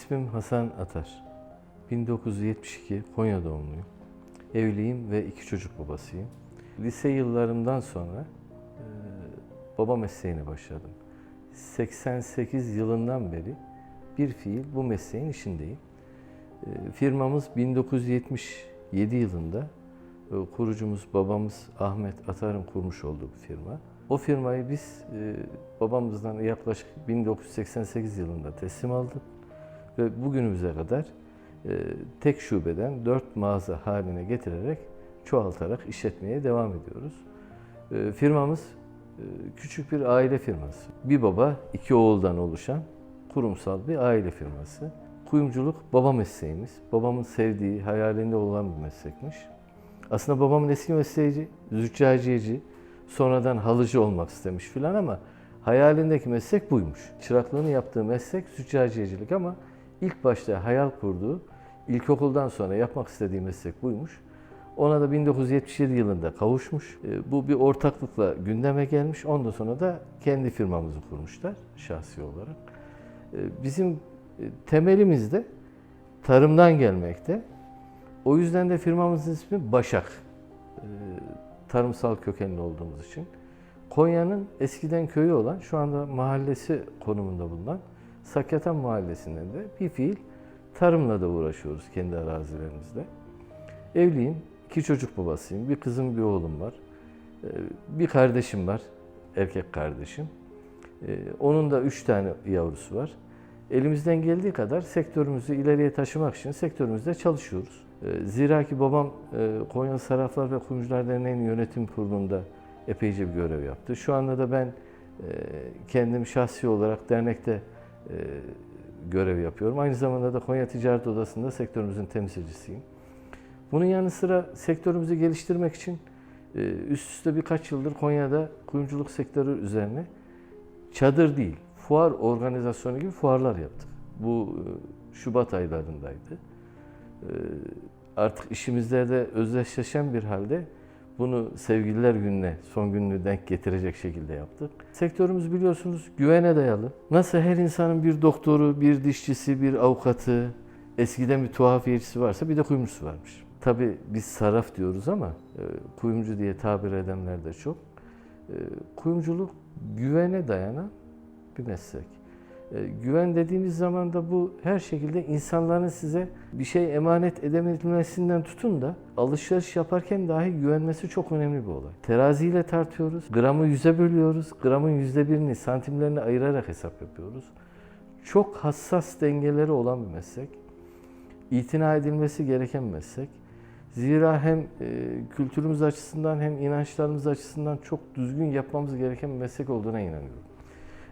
İsmim Hasan Atar. 1972 Konya doğumluyum. Evliyim ve iki çocuk babasıyım. Lise yıllarımdan sonra e, baba mesleğine başladım. 88 yılından beri bir fiil bu mesleğin içindeyim. E, firmamız 1977 yılında e, kurucumuz babamız Ahmet Atar'ın kurmuş olduğu bir firma. O firmayı biz e, babamızdan yaklaşık 1988 yılında teslim aldık ve bugünümüze kadar e, tek şubeden dört mağaza haline getirerek çoğaltarak işletmeye devam ediyoruz. E, firmamız e, küçük bir aile firması. Bir baba, iki oğuldan oluşan kurumsal bir aile firması. Kuyumculuk baba mesleğimiz. Babamın sevdiği, hayalinde olan bir meslekmiş. Aslında babamın eski mesleği züccaciyeci, sonradan halıcı olmak istemiş filan ama hayalindeki meslek buymuş. Çıraklığını yaptığı meslek züccaciyecilik ama ilk başta hayal kurduğu, ilkokuldan sonra yapmak istediği meslek buymuş. Ona da 1977 yılında kavuşmuş. E, Bu bir ortaklıkla gündeme gelmiş. Ondan sonra da kendi firmamızı kurmuşlar şahsi olarak. E, Bizim e, temelimiz de tarımdan gelmekte. O yüzden de firmamızın ismi Başak. Tarımsal kökenli olduğumuz için. Konya'nın eskiden köyü olan, şu anda mahallesi konumunda bulunan Sakyatan Mahallesi'nden de bir fiil tarımla da uğraşıyoruz kendi arazilerimizde. Evliyim, iki çocuk babasıyım. Bir kızım, bir oğlum var. Ee, Bir kardeşim var, erkek kardeşim. Ee, Onun da üç tane yavrusu var. Elimizden geldiği kadar sektörümüzü ileriye taşımak için sektörümüzde çalışıyoruz. Ee, Zira ki babam e, Konya Sarraflar ve Kuyumcular Derneği'nin yönetim kurulunda epeyce bir görev yaptı. Şu anda da ben e, kendim şahsi olarak dernekte görev yapıyorum. Aynı zamanda da Konya Ticaret Odası'nda sektörümüzün temsilcisiyim. Bunun yanı sıra sektörümüzü geliştirmek için e, üst üste birkaç yıldır Konya'da kuyumculuk sektörü üzerine çadır değil, fuar organizasyonu gibi fuarlar yaptık. Bu e, Şubat aylarındaydı. E, Artık işimizde de özdeşleşen bir halde bunu sevgililer gününe, son gününü denk getirecek şekilde yaptık. Sektörümüz biliyorsunuz güvene dayalı. Nasıl her insanın bir doktoru, bir dişçisi, bir avukatı, eskiden bir tuhafiyecisi varsa bir de kuyumcusu varmış. Tabii biz sarraf diyoruz ama e, kuyumcu diye tabir edenler de çok. E, Kuyumculuk güvene dayanan bir meslek. E, Güven dediğimiz zaman da bu her şekilde insanların size bir şey emanet edememesinden tutun da alışveriş yaparken dahi güvenmesi çok önemli bir olay. Teraziyle tartıyoruz, gramı yüze bölüyoruz, gramın yüzde birini santimlerini ayırarak hesap yapıyoruz. Çok hassas dengeleri olan bir meslek. İtina edilmesi gereken meslek. Zira hem e, kültürümüz açısından hem inançlarımız açısından çok düzgün yapmamız gereken bir meslek olduğuna inanıyorum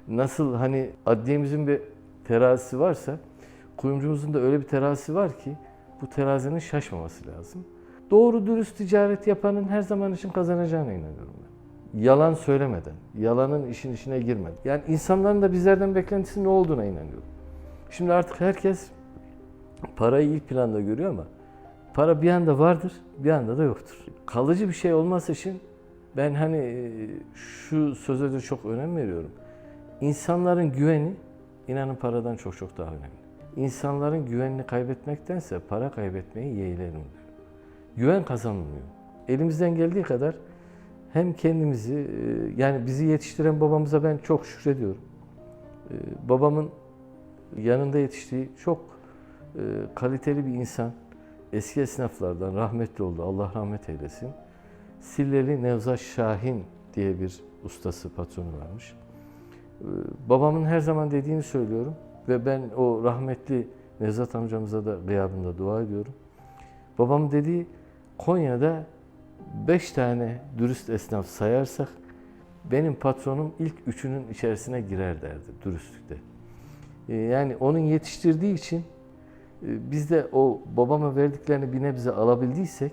nasıl hani adliyemizin bir terazisi varsa kuyumcumuzun da öyle bir terazisi var ki bu terazinin şaşmaması lazım. Doğru dürüst ticaret yapanın her zaman için kazanacağına inanıyorum ben. Yalan söylemeden, yalanın işin içine girmeden. Yani insanların da bizlerden beklentisi ne olduğuna inanıyorum. Şimdi artık herkes parayı ilk planda görüyor ama para bir anda vardır, bir anda da yoktur. Kalıcı bir şey olması için ben hani e, şu söze de çok önem veriyorum. İnsanların güveni inanın paradan çok çok daha önemli. İnsanların güvenini kaybetmektense para kaybetmeyi yeğlerim diyor. Güven kazanılmıyor. Elimizden geldiği kadar hem kendimizi e, yani bizi yetiştiren babamıza ben çok şükrediyorum. E, Babamın yanında yetiştiği çok e, kaliteli bir insan. Eski esnaflardan rahmetli oldu. Allah rahmet eylesin. Silleli Nevzat Şahin diye bir ustası, patronu varmış. Ee, Babamın her zaman dediğini söylüyorum ve ben o rahmetli Nevzat amcamıza da gıyabında dua ediyorum. Babam dediği Konya'da beş tane dürüst esnaf sayarsak benim patronum ilk üçünün içerisine girer derdi dürüstlükte. Ee, Yani onun yetiştirdiği için e, biz de o babama verdiklerini bir nebze alabildiysek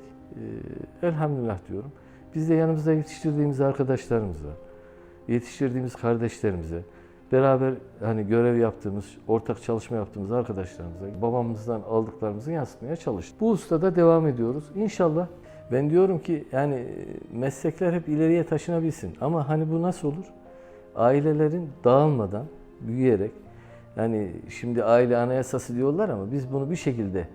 e, elhamdülillah diyorum. Biz de yanımızda yetiştirdiğimiz arkadaşlarımız var yetiştirdiğimiz kardeşlerimize, beraber hani görev yaptığımız, ortak çalışma yaptığımız arkadaşlarımıza babamızdan aldıklarımızı yansıtmaya çalıştık. Bu ustada devam ediyoruz. İnşallah ben diyorum ki yani e, meslekler hep ileriye taşınabilsin. Ama hani bu nasıl olur? Ailelerin dağılmadan, büyüyerek Yani şimdi aile anayasası diyorlar ama biz bunu bir şekilde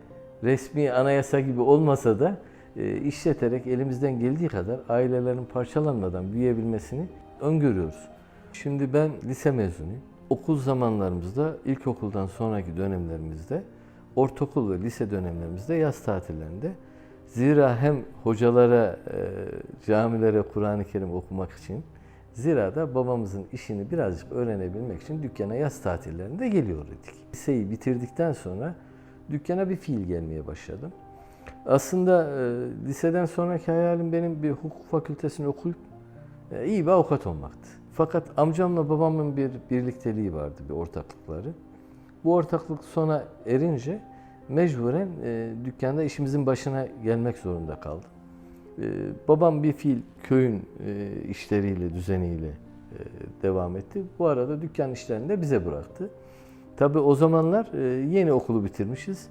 resmi anayasa gibi olmasa da e, işleterek elimizden geldiği kadar ailelerin parçalanmadan büyüyebilmesini öngörüyoruz. Şimdi ben lise mezunuyum. Okul zamanlarımızda, ilkokuldan sonraki dönemlerimizde, ortaokul ve lise dönemlerimizde yaz tatillerinde zira hem hocalara, e, camilere Kur'an-ı Kerim okumak için Zira da babamızın işini birazcık öğrenebilmek için dükkana yaz tatillerinde geliyor idik. Liseyi bitirdikten sonra dükkana bir fiil gelmeye başladım. Aslında e, liseden sonraki hayalim benim bir hukuk fakültesini okuyup iyi bir avukat olmaktı. Fakat amcamla babamın bir birlikteliği vardı, bir ortaklıkları. Bu ortaklık sona erince mecburen e, dükkanda işimizin başına gelmek zorunda kaldım. Ee, babam bir fiil köyün e, işleriyle, düzeniyle e, devam etti. Bu arada dükkan işlerini de bize bıraktı. Tabii o zamanlar e, yeni okulu bitirmişiz.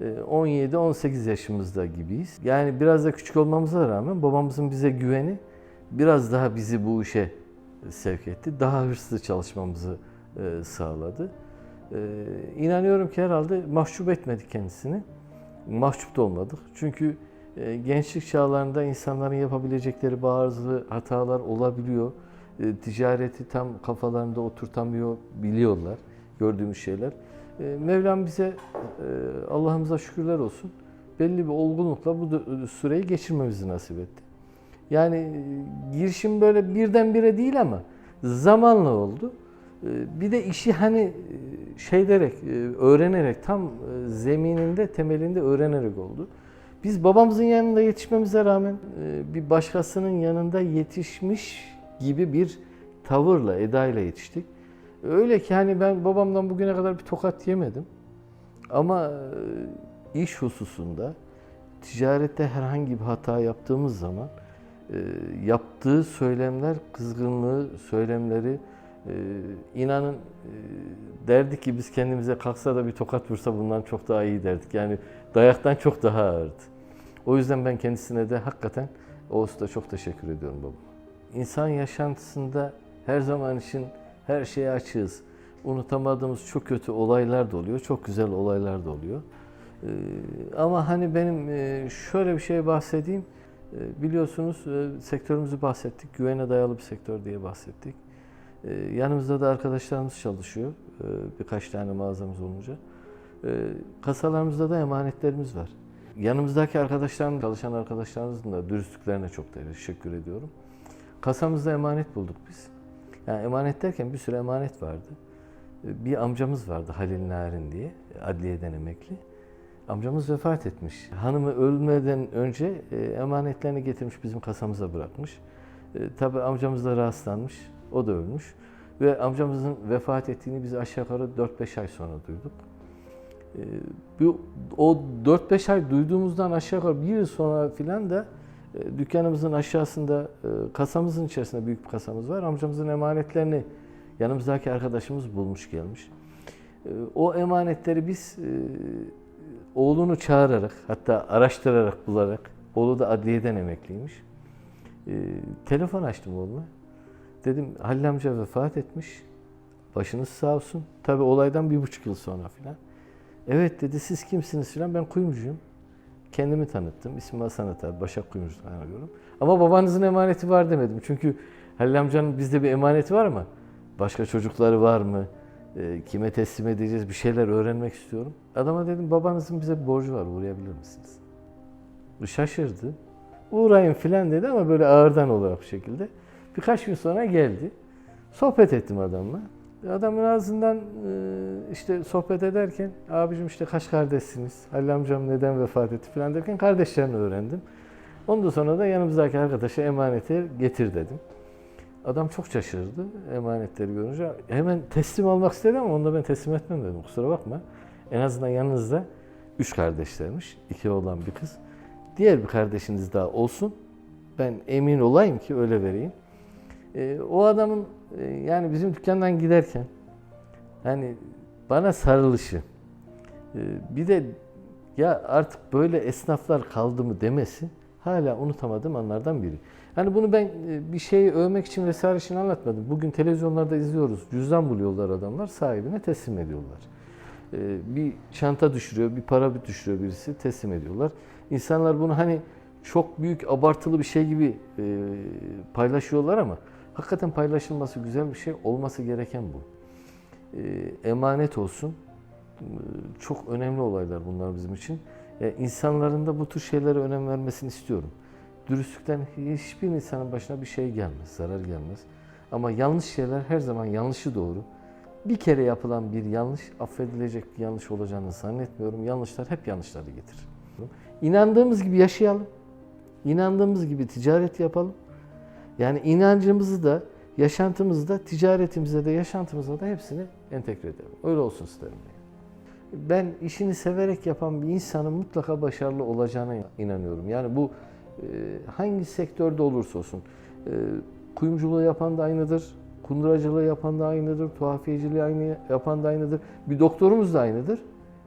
17-18 yaşımızda gibiyiz. Yani biraz da küçük olmamıza rağmen babamızın bize güveni biraz daha bizi bu işe sevk etti. Daha hırslı çalışmamızı sağladı. İnanıyorum ki herhalde mahcup etmedik kendisini. Mahcup da olmadık. Çünkü e, gençlik çağlarında insanların yapabilecekleri bazı hatalar olabiliyor. E, ticareti tam kafalarında oturtamıyor biliyorlar gördüğümüz şeyler. E, Mevlam bize Allah'ımıza şükürler olsun belli bir olgunlukla bu süreyi geçirmemizi nasip etti. Yani girişim böyle birdenbire değil ama zamanla oldu. Bir de işi hani şey derek, öğrenerek tam zemininde, temelinde öğrenerek oldu. Biz babamızın yanında yetişmemize rağmen e, bir başkasının yanında yetişmiş gibi bir tavırla, edayla yetiştik. Öyle ki hani ben babamdan bugüne kadar bir tokat yemedim. Ama e, iş hususunda, ticarette herhangi bir hata yaptığımız zaman e, yaptığı söylemler, kızgınlığı, söylemleri inanın derdik ki biz kendimize kalksa da bir tokat vursa bundan çok daha iyi derdik. Yani dayaktan çok daha ağırdı. O yüzden ben kendisine de hakikaten o usta çok teşekkür ediyorum babama. İnsan yaşantısında her zaman için her şeye açığız. Unutamadığımız çok kötü olaylar da oluyor, çok güzel olaylar da oluyor. Ee, ama hani benim e, şöyle bir şey bahsedeyim. Ee, biliyorsunuz e, sektörümüzü bahsettik, güvene dayalı bir sektör diye bahsettik. Ee, yanımızda da arkadaşlarımız çalışıyor, e, birkaç tane mağazamız olunca. Kasalarımızda da emanetlerimiz var. Yanımızdaki arkadaşlarım, çalışan arkadaşlarımızın da dürüstlüklerine çok teşekkür ediyorum. Kasamızda emanet bulduk biz. Yani emanet derken bir sürü emanet vardı. Bir amcamız vardı Halil Narin diye, adliyeden emekli. Amcamız vefat etmiş. Hanımı ölmeden önce e, emanetlerini getirmiş bizim kasamıza bırakmış. E, tabii amcamız da rahatsızlanmış, o da ölmüş. Ve amcamızın vefat ettiğini biz aşağı yukarı 4-5 ay sonra duyduk. Ee, bu o 4-5 ay duyduğumuzdan aşağı yukarı bir yıl sonra filan da e, dükkanımızın aşağısında e, kasamızın içerisinde büyük bir kasamız var. Amcamızın emanetlerini yanımızdaki arkadaşımız bulmuş gelmiş. E, o emanetleri biz oğlunu çağırarak hatta araştırarak bularak oğlu da adliyeden emekliymiş. Telefon açtım oğluna. Dedim Halil amca vefat etmiş. Başınız sağ olsun. Tabi olaydan bir buçuk yıl sonra filan. Evet dedi siz kimsiniz filan ben kuyumcuyum. Kendimi tanıttım. İsmim Hasan Atar. Başak Kuyumcu'dan arıyorum. Ama babanızın emaneti var demedim. Çünkü Halil amcanın bizde bir emaneti var ama başka çocukları var mı? E, kime teslim edeceğiz? Bir şeyler öğrenmek istiyorum. Adama dedim babanızın bize bir borcu var. Uğrayabilir misiniz? Şaşırdı. Uğrayın filan dedi ama böyle ağırdan olarak bir şekilde. Birkaç gün sonra geldi. Sohbet ettim adamla. Adamın ağzından e, işte sohbet ederken abicim işte kaç kardeşsiniz? Halil amcam neden vefat etti falan derken kardeşlerini öğrendim. Ondan sonra da yanımızdaki arkadaşa emaneti getir dedim. Adam çok şaşırdı emanetleri görünce. Hemen teslim almak istedi ama onu da ben teslim etmem dedim. Kusura bakma. En azından yanınızda üç kardeşlermiş. iki oğlan bir kız. Diğer bir kardeşiniz daha olsun. Ben emin olayım ki öyle vereyim. E, o adamın e, yani bizim dükkandan giderken hani bana sarılışı e, bir de ya artık böyle esnaflar kaldı mı demesi hala unutamadığım anlardan biri. Hani bunu ben e, bir şeyi övmek için vesaire için anlatmadım. Bugün televizyonlarda izliyoruz. Cüzdan buluyorlar adamlar, sahibine teslim ediyorlar. E, Bir çanta düşürüyor, bir para bir düşürüyor birisi, teslim ediyorlar. İnsanlar bunu hani çok büyük abartılı bir şey gibi e, paylaşıyorlar ama hakikaten paylaşılması güzel bir şey, olması gereken bu. Emanet olsun. Çok önemli olaylar bunlar bizim için. E, İnsanların da bu tür şeylere önem vermesini istiyorum. Dürüstlükten hiçbir insanın başına bir şey gelmez, zarar gelmez. Ama yanlış şeyler her zaman yanlışı doğru. Bir kere yapılan bir yanlış affedilecek bir yanlış olacağını zannetmiyorum. Yanlışlar hep yanlışları getirir. İnandığımız gibi yaşayalım. İnandığımız gibi ticaret yapalım. Yani inancımızı da, yaşantımızı da, ticaretimize de, yaşantımıza da hepsini entegre edelim. Öyle olsun isterim. Ben işini severek yapan bir insanın mutlaka başarılı olacağına inanıyorum. Yani bu hangi sektörde olursa olsun. E, kuyumculuğu yapan da aynıdır, kunduracılığı yapan da aynıdır, tuhafiyeciliği aynı yapan da aynıdır. Bir doktorumuz da aynıdır,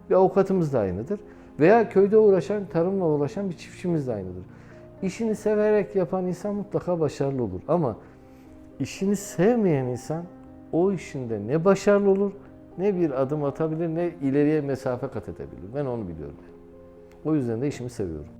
bir avukatımız da aynıdır. Veya köyde uğraşan, tarımla uğraşan bir çiftçimiz de aynıdır. İşini severek yapan insan mutlaka başarılı olur. Ama işini sevmeyen insan o işinde ne başarılı olur, ne bir adım atabilir, ne ileriye mesafe kat edebilir. Ben onu biliyorum. O yüzden de işimi seviyorum.